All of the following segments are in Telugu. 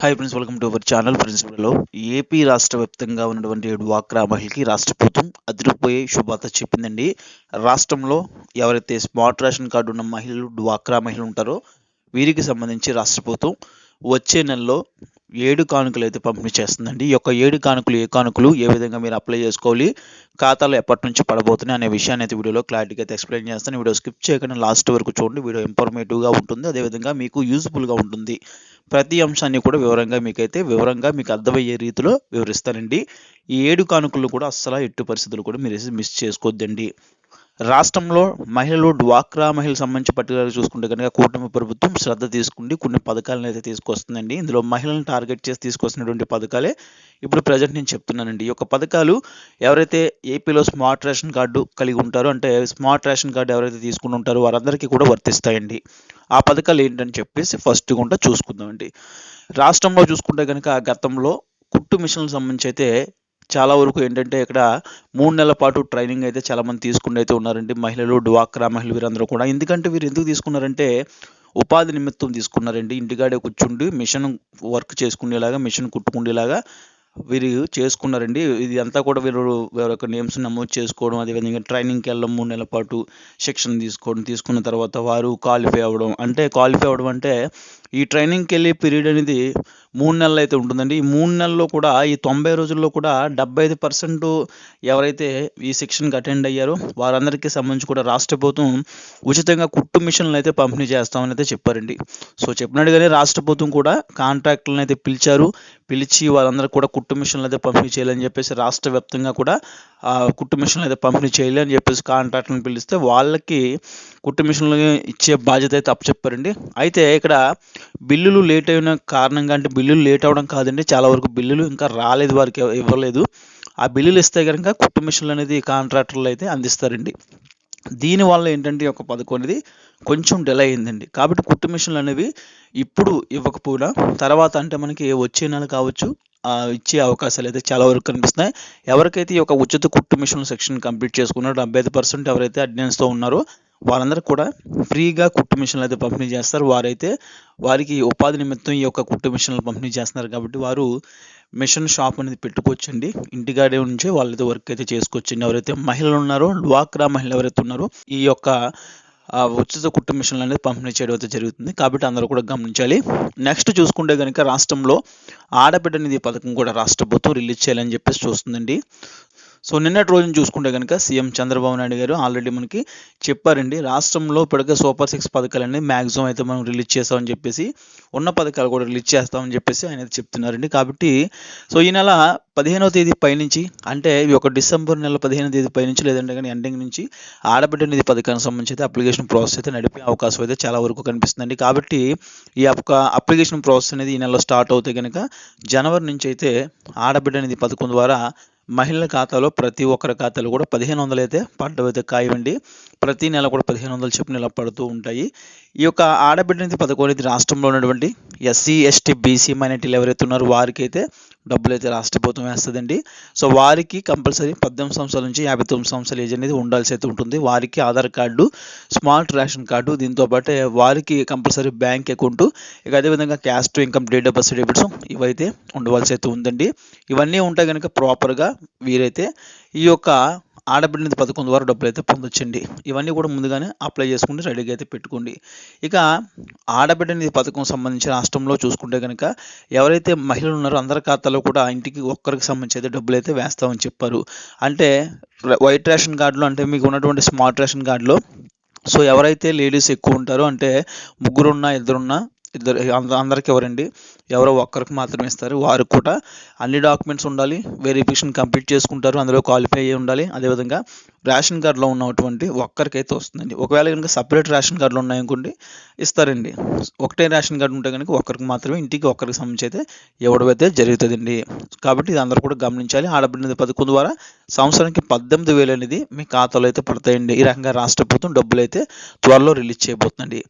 Hi friends welcome to our channel ఫ్రెండ్స్లో ఏపీ రాష్ట్ర వ్యాప్తంగా ఉన్నటువంటి డ్వాక్రా మహిళకి రాష్ట్ర ప్రభుత్వం అదిరిపోయే శుభార్త చెప్పిందండి. రాష్ట్రంలో ఎవరైతే స్మార్ట్ రేషన్ కార్డు ఉన్న మహిళలు డ్వాక్రా మహిళలు ఉంటారో వీరికి సంబంధించి రాష్ట్ర ప్రభుత్వం వచ్చే నెలలో ఏడు కానుకలు అయితే పంపిణీ చేస్తుందండి. ఈ యొక్క ఏడు కానుకలు ఏ కానుకలు ఏ విధంగా మీరు అప్లై చేసుకోవాలి ఖాతాలో ఎప్పటి నుంచి పడబోతున్నాయి అనే విషయాన్ని అయితే వీడియోలో క్లారిటీగా అయితే ఎక్స్ప్లెయిన్ చేస్తాను. వీడియో స్కిప్ చేయకుండా లాస్ట్ వరకు చూడండి. వీడియో ఇన్ఫర్మేటివ్గా ఉంటుంది. అదేవిధంగా మీకు యూజ్ఫుల్గా ఉంటుంది. ప్రతి అంశాన్ని కూడా వివరంగా మీకైతే వివరంగా మీకు అర్థమయ్యే రీతిలో వివరిస్తానండి. ఈ ఏడు కానుకలు కూడా అస్సలు ఎట్టు పరిస్థితులు కూడా మీరు మిస్ చేసుకోవద్దండి. రాష్ట్రంలో మహిళలు డ్వాక్రా మహిళలకు సంబంధించి పర్టికులర్గా చూసుకుంటే కనుక కూటమి ప్రభుత్వం శ్రద్ధ తీసుకుండి కొన్ని పథకాలను అయితే తీసుకొస్తుందండి. ఇందులో మహిళలను టార్గెట్ చేసి తీసుకొస్తున్నటువంటి పథకాలే ఇప్పుడు ప్రజెంట్ నేను చెప్తున్నానండి. ఈ యొక్క పథకాలు ఎవరైతే ఏపీలో స్మార్ట్ రేషన్ కార్డు కలిగి ఉంటారో అంటే స్మార్ట్ రేషన్ కార్డు ఎవరైతే తీసుకుని ఉంటారో వారందరికీ కూడా వర్తిస్తాయండి. ఆ పథకాలు ఏంటని చెప్పేసి ఫస్ట్ కూడా చూసుకుందామండి. రాష్ట్రంలో చూసుకుంటే కనుక గతంలో కుట్టు మిషన్లకు సంబంధించి అయితే చాలా వరకు ఏంటంటే ఇక్కడ మూడు నెలల పాటు ట్రైనింగ్ అయితే చాలామంది తీసుకుని అయితే ఉన్నారండి. మహిళలు డ్వాక్రా మహిళలు వీరందరూ కూడా. ఎందుకంటే వీరు ఎందుకు తీసుకున్నారంటే ఉపాధి నిమిత్తం తీసుకున్నారండి. ఇంటికాడే కూర్చుండి మిషన్ వర్క్ చేసుకునేలాగా మిషన్ కుట్టుకునేలాగా వీరు చేసుకున్నారండి. ఇది అంతా కూడా వీరు వీరి యొక్క నేమ్స్ నమోదు చేసుకోవడం అదేవిధంగా ట్రైనింగ్కి వెళ్ళడం మూడు నెలల పాటు శిక్షణ తీసుకోవడం తీసుకున్న తర్వాత వారు క్వాలిఫై అవ్వడం. అంటే క్వాలిఫై అవ్వడం అంటే ఈ ట్రైనింగ్కి వెళ్ళే పీరియడ్ అనేది మూడు నెలలు అయితే ఉంటుందండి. ఈ మూడు నెలల్లో కూడా ఈ తొంభై రోజుల్లో కూడా డెబ్బై ఐదు పర్సెంట్ ఎవరైతే ఈ శిక్షణకి అటెండ్ అయ్యారో వారందరికీ సంబంధించి కూడా రాష్ట్ర ప్రభుత్వం ఉచితంగా కుట్టు మిషన్లు అయితే పంపిణీ చేస్తామని అయితే చెప్పారండి. సో చెప్పినట్టుగానే రాష్ట్ర ప్రభుత్వం కూడా కాంట్రాక్టులను అయితే పిలిచారు. పిలిచి వాళ్ళందరూ కూడా కుట్టు మిషన్లు అయితే పంపిణీ చేయాలని చెప్పేసి రాష్ట్ర వ్యాప్తంగా కూడా కుట్టు మిషన్లు అయితే పంపిణీ చేయాలి అని చెప్పేసి కాంట్రాక్టర్ని పిలిస్తే వాళ్ళకి కుట్టు మిషన్లు ఇచ్చే బాధ్యత అయితే అప్పచెప్పారండి. అయితే ఇక్కడ బిల్లులు లేట్ అయిన కారణంగా అంటే బిల్లులు లేట్ అవ్వడం కాదండి చాలా వరకు బిల్లులు ఇంకా రాలేదు వారికి ఇవ్వలేదు. ఆ బిల్లులు ఇస్తే కనుక కుట్టు మిషన్లు అనేది కాంట్రాక్టర్లు అయితే అందిస్తారండి. దీనివల్ల ఏంటంటే ఒక పథకం అనేది కొంచెం డిలే అయిందండి. కాబట్టి కుట్టు మిషన్లు అనేవి ఇప్పుడు ఇవ్వకపోయినా తర్వాత అంటే మనకి వచ్చే నెల కావచ్చు ఇచ్చే అవకాశాలు అయితే చాలా వరకు కనిపిస్తున్నాయి. ఎవరికైతే ఈ యొక్క ఉచిత కుట్టు మిషన్ సెక్షన్ కంప్లీట్ చేసుకున్నారో డెబ్బై ఐదు పర్సెంట్ ఎవరైతే అటెండెన్స్తో ఉన్నారో వాళ్ళందరూ కూడా ఫ్రీగా కుట్టు మిషన్లు అయితే పంపిణీ చేస్తారు. వారైతే వారికి ఉపాధి నిమిత్తం ఈ యొక్క కుట్టు మిషన్లు పంపిణీ చేస్తున్నారు కాబట్టి వారు మిషన్ షాప్ అనేది పెట్టుకోవచ్చండి. ఇంటికాడే నుంచే వాళ్ళైతే వర్క్ అయితే చేసుకోవచ్చండి. ఎవరైతే మహిళలు ఉన్నారో డ్వాక్రా మహిళలు ఎవరైతే ఉన్నారో ఈ యొక్క ఉచిత కుట్టు మిషన్లు అనేది పంపిణీ చేయడం అయితే జరుగుతుంది. కాబట్టి అందరూ కూడా గమనించాలి. నెక్స్ట్ చూసుకుంటే కనుక రాష్ట్రంలో ఆడబిడ్డ నిధి పథకం కూడా రాష్ట్ర ప్రభుత్వం రిలీజ్ చేయాలని చెప్పేసి చూస్తుందండి. సో నిన్నటి రోజున చూసుకుంటే కనుక సీఎం చంద్రబాబు నాయుడు గారు ఆల్రెడీ మనకి చెప్పారండి రాష్ట్రంలో ఇప్పటికే సూపర్ సిక్స్ పథకాలన్నీ మ్యాక్సిమం అయితే మనం రిలీజ్ చేస్తామని చెప్పేసి ఉన్న పథకాలు కూడా రిలీజ్ చేస్తామని చెప్పేసి ఆయన చెప్తున్నారండి. కాబట్టి సో ఈ నెల పదిహేనవ తేదీ పైనుంచి అంటే ఈ ఒక డిసెంబర్ నెల పదిహేనవ తేదీ పైనుంచి లేదంటే కానీ ఎండింగ్ నుంచి ఆడబిడ్డ నిధి పథకానికి సంబంధించి అయితే అప్లికేషన్ ప్రాసెస్ అయితే నడిపే అవకాశం అయితే చాలా వరకు కనిపిస్తుందండి. కాబట్టి ఈ యొక్క అప్లికేషన్ ప్రాసెస్ అనేది ఈ నెలలో స్టార్ట్ అవుతే కనుక జనవరి నుంచి అయితే ఆడబిడ్డ నిధి పథకం ద్వారా మహిళల ఖాతాలో ప్రతి ఒక్కరి ఖాతాలో కూడా పదిహేను వందలు అయితే పడ్డవి అయితే ప్రతి నెల కూడా పదిహేను వందలు చొప్పున ఇలా పడుతూ ఉంటాయి. ఈ యొక్క ఆడబిడ్డ నిధి పథకం అనేది రాష్ట్రంలో ఉన్నటువంటి ఎస్సీ ఎస్టీ బీసీ మైనార్టీలు ఎవరైతే ఉన్నారో వారికైతే డబ్బులు అయితే రాష్ట్ర ప్రభుత్వం వేస్తుందండి. సో వారికి కంపల్సరీ పద్దెనిమిది సంవత్సరాల నుంచి యాభై తొమ్మిది సంవత్సరాల ఏజ్ అనేది ఉండాల్సి అయితే ఉంటుంది. వారికి Aadhaar card smart ration card దీంతో పాటు వారికి కంపల్సరీ బ్యాంక్ అకౌంట్ ఇక అదేవిధంగా caste income date of birth certificates ఇవైతే ఉండవలసి అయితే ఉందండి. ఇవన్నీ ఉంటే కనుక ప్రాపర్గా వీరైతే ఈ యొక్క ఆడబిడ్డ పథకం ద్వారా డబ్బులు అయితే పొందొచ్చండి. ఇవన్నీ కూడా ముందుగానే అప్లై చేసుకుంటే రెడీగా అయితే పెట్టుకోండి. ఇక ఆడబిడ్డ నిధి పథకం సంబంధించి రాష్ట్రంలో చూసుకుంటే కనుక ఎవరైతే మహిళలు ఉన్నారో అందరి ఖాతాలో కూడా ఇంటికి ఒక్కరికి సంబంధించి అయితే డబ్బులు అయితే వేస్తామని చెప్పారు. అంటే వైట్ రేషన్ కార్డులో అంటే మీకు ఉన్నటువంటి స్మార్ట్ రేషన్ కార్డులో సో ఎవరైతే లేడీస్ ఎక్కువ ఉంటారో అంటే ముగ్గురున్నా ఇద్దరున్నా ఇద్దరు అందరికి ఎవరండి? ఎవరో ఒక్కరికి మాత్రమే ఇస్తారు. వారు కూడా అన్ని డాక్యుమెంట్స్ ఉండాలి వెరిఫికేషన్ కంప్లీట్ చేసుకుంటారు అందులో క్వాలిఫై అయ్యి ఉండాలి. అదేవిధంగా రేషన్ కార్డులో ఉన్నటువంటి ఒక్కరికైతే వస్తుందండి. ఒకవేళ కనుక సపరేట్ రేషన్ కార్డులు ఉన్నాయనుకోండి ఇస్తారండి. ఒకటే రేషన్ కార్డు ఉంటే కనుక ఒక్కరికి మాత్రమే ఇంటికి ఒక్కరికి సంబంధించి అయితే ఇవ్వడం అయితే జరుగుతుందండి. కాబట్టి ఇది అందరూ కూడా గమనించాలి. ఆడబిడ్డ పథకం ద్వారా సంవత్సరానికి పద్దెనిమిది వేలు అనేది మీ ఖాతాలో అయితే పడతాయండి. ఈ రకంగా రాష్ట్ర ప్రభుత్వం డబ్బులు అయితే త్వరలో రిలీజ్ చేయబోతుందండి.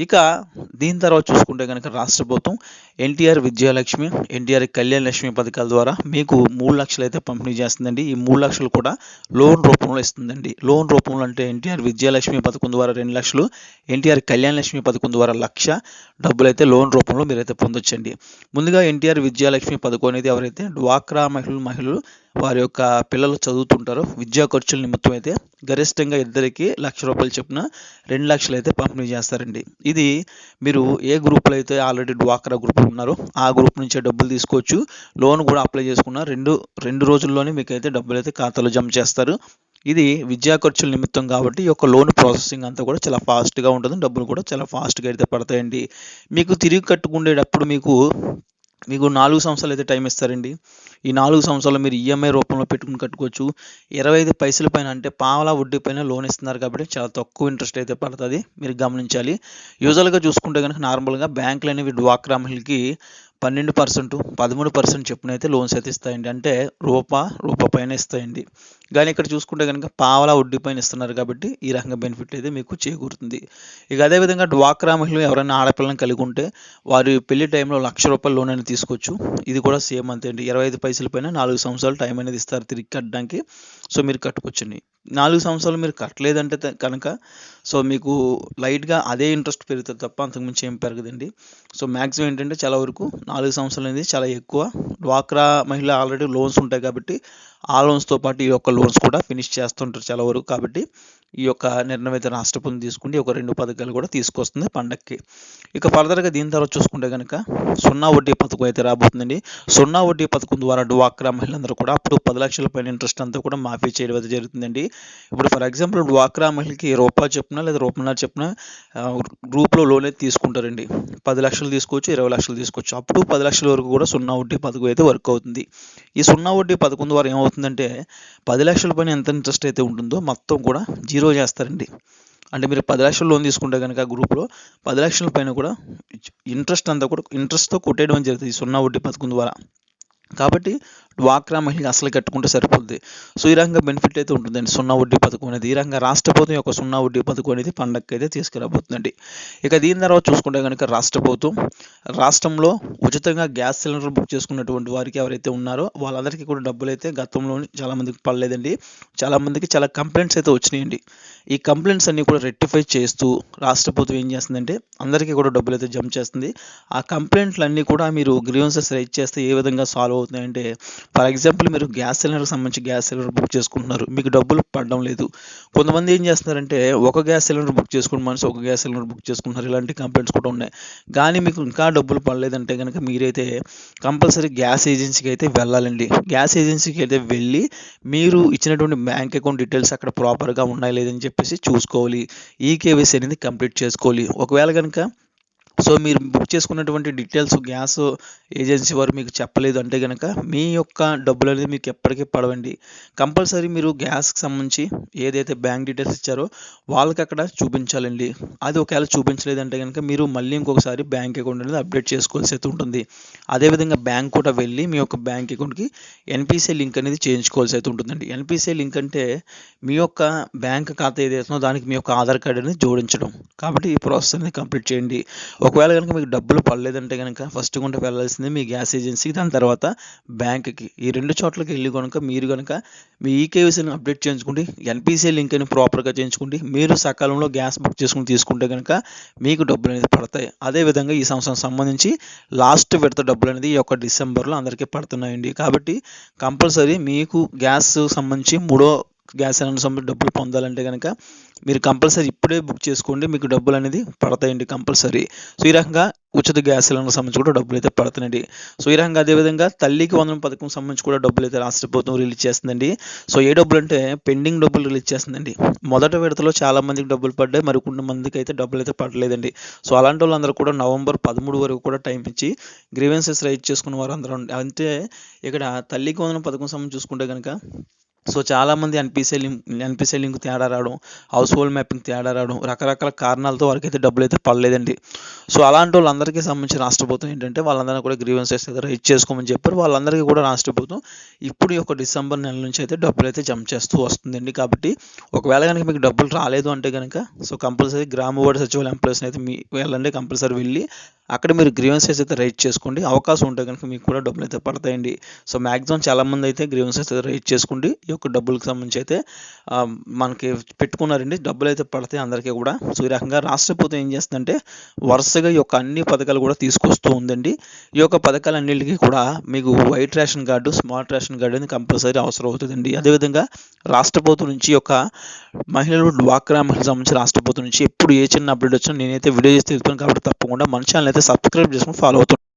ఇక దీని తర్వాత చూసుకుంటే కనుక రాష్ట్ర ప్రభుత్వం ఎన్టీఆర్ విద్యాలక్ష్మి ఎన్టీఆర్ కళ్యాణ లక్ష్మి పథకాల ద్వారా మీకు మూడు లక్షలు అయితే పంపిణీ చేస్తుందండి. ఈ మూడు లక్షలు కూడా లోన్ రూపంలో ఇస్తుందండి. లోన్ రూపంలో అంటే ఎన్టీఆర్ విద్యాలక్ష్మి పథకం ద్వారా రెండు లక్షలు ఎన్టీఆర్ కళ్యాణ లక్ష్మి పథకం ద్వారా లక్ష డబ్బులైతే లోన్ రూపంలో మీరైతే పొందొచ్చండి. ముందుగా ఎన్టీఆర్ విద్యాలక్ష్మి పథకం అనేది ఎవరైతే డ్వాక్రా మహిళలు మహిళలు వారి యొక్క పిల్లలు చదువుతుంటారో విద్యా ఖర్చుల నిమిత్తం అయితే గరిష్టంగా ఇద్దరికి లక్ష రూపాయలు చొప్పున రెండు లక్షలు అయితే పంపిణీ చేస్తారండి. ఇది మీరు ఏ గ్రూప్లో అయితే ఆల్రెడీ డ్వాక్రా గ్రూప్ ఉన్నారో. ఆ గ్రూప్ నుంచే డబ్బులు తీసుకోవచ్చు. లోన్ కూడా అప్లై చేసుకున్న రెండు రెండు రోజుల్లోనే మీకు అయితే డబ్బులు అయితే ఖాతాలో జమ చేస్తారు. ఇది విద్యా ఖర్చుల నిమిత్తం కాబట్టి ఈ యొక్క లోన్ ప్రాసెసింగ్ అంతా కూడా చాలా ఫాస్ట్గా ఉంటుంది. డబ్బులు కూడా చాలా ఫాస్ట్గా అయితే పడతాయండి. మీకు తిరిగి కట్టుకునేటప్పుడు మీకు మీకు నాలుగు సంవత్సరాలు అయితే టైం ఇస్తారండి. ఈ నాలుగు సంవత్సరాలు మీరు ఈఎంఐ రూపంలో పెట్టుకుని కట్టుకోవచ్చు. ఇరవై ఐదు పైసల పైన అంటే పావలా వడ్డీ పైన లోన్ ఇస్తున్నారు కాబట్టి చాలా తక్కువ ఇంట్రెస్ట్ అయితే పడుతుంది. మీరు గమనించాలి. యూజువల్గా చూసుకుంటే కనుక నార్మల్గా బ్యాంకులు అనేవి డ్వాక్రా మహిళకి పన్నెండు పర్సెంట్ పదమూడు పర్సెంట్ చెప్పున అయితే లోన్స్ అయితే ఇస్తాయండి. అంటే రూపా రూప పైన ఇస్తాయండి. కానీ ఇక్కడ చూసుకుంటే కనుక పావలా వడ్డీ పైన ఇస్తున్నారు కాబట్టి ఈ రకంగా బెనిఫిట్ అయితే మీకు చేకూరుతుంది. ఇక అదేవిధంగా డ్వాక్రా మహిళలు ఎవరైనా ఆడపిల్లని కలిగి ఉంటే వారి పెళ్ళి టైంలో లక్ష రూపాయల లోన్ అనేది తీసుకోవచ్చు. ఇది కూడా సేమ్ అంతే అండి. ఇరవై ఐదు పైసల పైన నాలుగు సంవత్సరాలు టైం అనేది ఇస్తారు తిరిగి కట్టడానికి. సో మీరు కట్టుకోవచ్చండి. నాలుగు సంవత్సరాలు మీరు కట్టలేదంటే కనుక సో మీకు లైట్గా అదే ఇంట్రెస్ట్ పెరుగుతుంది తప్ప అంతకుమించి ఏం పెరగదండి. సో మ్యాక్సిమం ఏంటంటే చాలా వరకు నాలుగు సంవత్సరాలు అనేది చాలా ఎక్కువ. డ్వాక్రా మహిళ ఆల్రెడీ లోన్స్ ఉంటాయి కాబట్టి ఆ లోన్స్తో పాటు ఈ యొక్క లోన్స్ కూడా ఫినిష్ చేస్తుంటారు చాలా వరకు కాబట్టి. ఈ యొక్క నిర్ణయిత రాష్ట్రపుని తీసుకుంటే ఒక రెండు పథకాలు కూడా తీసుకొస్తుంది పండక్కి. ఇక ఫర్దర్గా దీని తర్వాత చూసుకుంటే కనుక సున్నా వడ్డీ పథకం అయితే రాబోతుందండి. సున్నా వడ్డీ పథకం ద్వారా డ్వాక్రా మహిళలందరూ కూడా అప్పుడు పది లక్షల పైన ఇంట్రెస్ట్ అంతా కూడా మాఫీ చేయడం అయితే జరుగుతుందండి. ఇప్పుడు ఫర్ ఎగ్జాంపుల్ డ్వాక్రా మహిళకి రూపాయి చెప్పున లేదా రూపన్నర చెప్పున గ్రూప్లో లోన్ అయితే తీసుకుంటారండి. పది లక్షలు తీసుకోవచ్చు ఇరవై లక్షలు తీసుకోవచ్చు. అప్పుడు పది లక్షల వరకు కూడా సున్నా వడ్డీ పథకం అయితే వర్క్ అవుతుంది. ఈ సున్నా వడ్డీ పథకం ద్వారా ఏమవుతుందంటే పది లక్షల పైన ఎంత ఇంట్రెస్ట్ అయితే ఉంటుందో మొత్తం కూడా జీరో చేస్తారండి. అంటే మీరు పది లక్షలు లోన్ తీసుకుంటే కనుక గ్రూప్లో పది లక్షల పైన కూడా ఇంట్రెస్ట్ అంతా కూడా ఇంట్రెస్ట్తో కొట్టేయడం జరుగుతుంది సున్నా వడ్డీ పథకం ద్వారా. కాబట్టి డ్వాక్రా మహిళ అసలు కట్టుకుంటే సరిపోతుంది సో ఈ రకంగా బెనిఫిట్ అయితే ఉంటుందండి. సున్నా వడ్డీ పథకం అనేది. ఈ రకంగా రాష్ట్ర ప్రభుత్వం యొక్క సున్నా వడ్డీ పథకం అనేది పండగకి అయితే తీసుకురాబోతుందండి. ఇక దీని తర్వాత చూసుకుంటే కనుక రాష్ట్ర ప్రభుత్వం రాష్ట్రంలో ఉచితంగా గ్యాస్ సిలిండర్ బుక్ చేసుకున్నటువంటి వారికి ఎవరైతే ఉన్నారో వాళ్ళందరికీ కూడా డబ్బులు అయితే గతంలో చాలామందికి పడలేదండి. చాలామందికి చాలా కంప్లైంట్స్ అయితే వచ్చినాయండి. ఈ కంప్లైంట్స్ అన్నీ కూడా రెక్టిఫై చేస్తూ రాష్ట్ర ప్రభుత్వం ఏం చేస్తుందంటే అందరికీ కూడా డబ్బులు అయితే జమ చేస్తుంది. ఆ కంప్లైంట్లు అన్నీ కూడా మీరు గ్రీవెన్సెస్ రైట్ చేస్తే ఏ విధంగా సాల్వ్ అవుతున్నాయంటే ఫర్ ఎగ్జాంపుల్ మీరు గ్యాస్ సిలిండర్కి సంబంధించి గ్యాస్ సిలిండర్ బుక్ చేసుకుంటున్నారు మీకు డబ్బులు పడడం లేదు. కొంతమంది ఏం చేస్తున్నారంటే ఒక గ్యాస్ సిలిండర్ బుక్ చేసుకున్న మనిషి ఒక గ్యాస్ సిలిండర్ బుక్ చేసుకుంటున్నారు ఇలాంటి కంప్లైంట్స్ కూడా ఉన్నాయి. కానీ మీకు ఇంకా డబ్బులు పడలేదంటే కనుక మీరైతే కంపల్సరీ గ్యాస్ ఏజెన్సీకి అయితే వెళ్ళాలండి. గ్యాస్ ఏజెన్సీకి అయితే వెళ్ళి మీరు ఇచ్చినటువంటి బ్యాంక్ అకౌంట్ డీటెయిల్స్ అక్కడ ప్రాపర్గా ఉన్నాయి లేదని చెప్పేసి చూసుకోవాలి. ఈ కేవైసీ అనేది కంప్లీట్ చేసుకోవాలి. ఒకవేళ కనుక సో మీరు బుక్ చేసుకున్నటువంటి డీటెయిల్స్ గ్యాస్ ఏజెన్సీ వారు మీకు చెప్పలేదు అంటే కనుక మీ యొక్క డబ్బులు అనేది మీకు ఎప్పటికీ పడవండి. కంపల్సరీ మీరు గ్యాస్కి సంబంధించి ఏదైతే బ్యాంక్ డీటెయిల్స్ ఇచ్చారో వాళ్ళకి అక్కడ చూపించాలండి. అది ఒకవేళ చూపించలేదంటే కనుక మీరు మళ్ళీ ఇంకొకసారి బ్యాంక్ అకౌంట్ అనేది అప్డేట్ చేసుకోవాల్సి అయితే ఉంటుంది. అదేవిధంగా బ్యాంక్ కూడా వెళ్ళి మీ యొక్క బ్యాంక్ అకౌంట్కి ఎన్పిసిఐ లింక్ అనేది చేయించుకోవాల్సి అయితే ఉంటుందండి. ఎన్పిసిఐ లింక్ అంటే మీ యొక్క బ్యాంక్ ఖాతా ఏదైతుందో దానికి మీ యొక్క ఆధార్ కార్డ్ అనేది జోడించడం. కాబట్టి ఈ ప్రాసెస్ అనేది కంప్లీట్ చేయండి. ఒకవేళ కనుక మీకు డబ్బులు పడలేదంటే కనుక ఫస్ట్ కొంటే వెళ్ళాల్సింది మీ గ్యాస్ ఏజెన్సీకి దాని తర్వాత బ్యాంక్కి ఈ రెండు చోట్లకి వెళ్ళి కనుక మీరు కనుక మీ ఈకేవీసీని అప్డేట్ చేయించుకుంటే ఎన్పిసిఐ లింక్ అని ప్రాపర్గా చేయించుకుంటే మీరు సకాలంలో గ్యాస్ బుక్ చేసుకుని తీసుకుంటే కనుక మీకు డబ్బులు అనేది పడతాయి. అదేవిధంగా ఈ సంవత్సరం సంబంధించి లాస్ట్ విడత డబ్బులు అనేది ఈ యొక్క డిసెంబర్లో అందరికీ పడుతున్నాయండి. కాబట్టి కంపల్సరీ మీకు గ్యాస్ సంబంధించి మూడో గ్యాస్ సిలిండర్ సంబంధించి డబ్బులు పొందాలంటే కనుక మీరు కంపల్సరీ ఇప్పుడే బుక్ చేసుకోండి మీకు డబ్బులు అనేది పడతాయండి కంపల్సరీ సో ఈ రకంగా ఉచిత గ్యాస్ సిలిండర్ సంబంధించి కూడా డబ్బులు అయితే పడుతున్నాయండి. సో ఈ రకంగా అదేవిధంగా తల్లికి వందనం పథకం సంబంధించి కూడా డబ్బులు అయితే రాష్ట్ర ప్రభుత్వం రిలీజ్ చేస్తుందండి. సో ఏ డబ్బులు అంటే పెండింగ్ డబ్బులు రిలీజ్ చేస్తుందండి. మొదటి విడతలో చాలా మందికి డబ్బులు పడ్డాయి మరి కొన్ని మందికి అయితే డబ్బులు అయితే పడలేదండి. సో అలాంటి వాళ్ళందరూ కూడా నవంబర్ పదమూడు వరకు కూడా టైం ఇచ్చి గ్రీవెన్సెస్ రైట్ చేసుకున్న వారు అందరూ అంటే ఇక్కడ తల్లికి వందనం పథకం సంబంధించి చూసుకుంటే కనుక సో చాలామంది ఎన్పిసిఐ లింక్ ఎన్పిసిఐ లింక్ తేడా రావడం హౌస్ హోల్డ్ మ్యాపింగ్ తేడా రావడం రకరకాల కారణాలతో వారికైతే డబ్బులు అయితే పడలేదండి. సో అలాంటి వాళ్ళందరికీ సంబంధించి రాష్ట్ర ప్రభుత్వం ఏంటంటే వాళ్ళందరినీ కూడా గ్రీవెన్సెస్ అయితే రైట్ చేసుకోమని చెప్పారు. వాళ్ళందరికీ కూడా రాష్ట్ర ప్రభుత్వం ఇప్పుడు ఈ యొక్క డిసెంబర్ నెల నుంచి అయితే డబ్బులు అయితే జమ చేస్తూ వస్తుందండి. కాబట్టి ఒకవేళ కనుక మీకు డబ్బులు రాలేదు అంటే కనుక సో కంపల్సరీ గ్రామ వార్డు సచివాలయ ఎంప్లాయీస్ని అయితే మీ వెళ్ళండి కంపల్సరీ వెళ్ళి అక్కడ మీరు గ్రీవెన్సెస్ అయితే రైట్ చేసుకోండి. అవకాశం ఉంటే కనుక మీకు కూడా డబ్బులు అయితే పడతాయండి. సో మ్యాక్సిమం చాలామంది అయితే గ్రీవెన్సెస్ అయితే రైట్ చేసుకోండి. ఈ యొక్క డబ్బులకు సంబంధించి అయితే మనకి పెట్టుకున్నారండి. డబ్బులు అయితే పడతాయి అందరికీ కూడా. సో ఈ రకంగా రాష్ట్ర ప్రభుత్వం ఏం చేస్తుందంటే వరుసగా ఈ యొక్క అన్ని పథకాలు కూడా తీసుకొస్తూ ఉందండి. ఈ యొక్క పథకాలన్నింటికి కూడా మీకు white ration card smart ration card అనేది కంపల్సరీ అవసరం అవుతుందండి. అదేవిధంగా రాష్ట్ర ప్రభుత్వం నుంచి యొక్క మహిళలు డ్వాక్రా మహిళలకు సంబంధించి రాష్ట్ర ప్రభుత్వం నుంచి ఎప్పుడు ఏ చిన్న అప్డేట్ వచ్చినా నేనైతే వీడియో చేసి తెలుపుతాను కాబట్టి తప్పకుండా మన ఛానల్ అయితే సబ్స్క్రైబ్ చేసుకుని ఫాలో అవుతాను